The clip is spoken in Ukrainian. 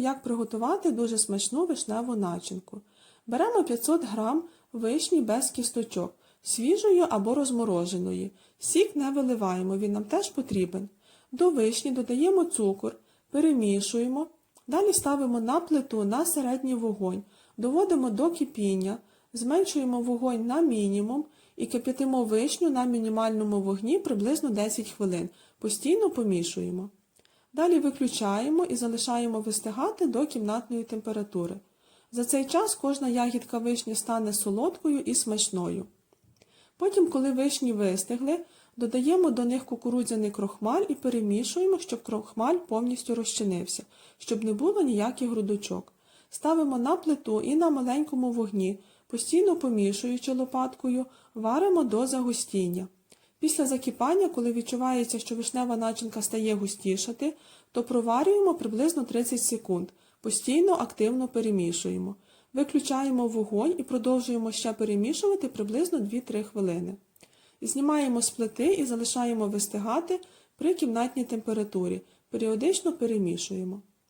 як приготувати дуже смачну вишневу начинку. Беремо 500 г вишні без кісточок, свіжої або розмороженої. Сік не виливаємо, він нам теж потрібен. До вишні додаємо цукор, перемішуємо. Далі ставимо на плиту на середній вогонь, доводимо до кипіння, зменшуємо вогонь на мінімум і кип'ятимо вишню на мінімальному вогні приблизно 10 хвилин. Постійно помішуємо. Далі виключаємо і залишаємо вистигати до кімнатної температури. За цей час кожна ягідка вишні стане солодкою і смачною. Потім, коли вишні вистигли, додаємо до них кукурудзяний крохмаль і перемішуємо, щоб крохмаль повністю розчинився, щоб не було ніяких грудочок. Ставимо на плиту і на маленькому вогні, постійно помішуючи лопаткою, варимо до загустіння. Після закипання, коли відчувається, що вишнева начинка стає густішати, то проварюємо приблизно 30 секунд, постійно активно перемішуємо. Виключаємо вогонь і продовжуємо ще перемішувати приблизно 2-3 хвилини. Знімаємо з плити і залишаємо вистигати при кімнатній температурі. Періодично перемішуємо.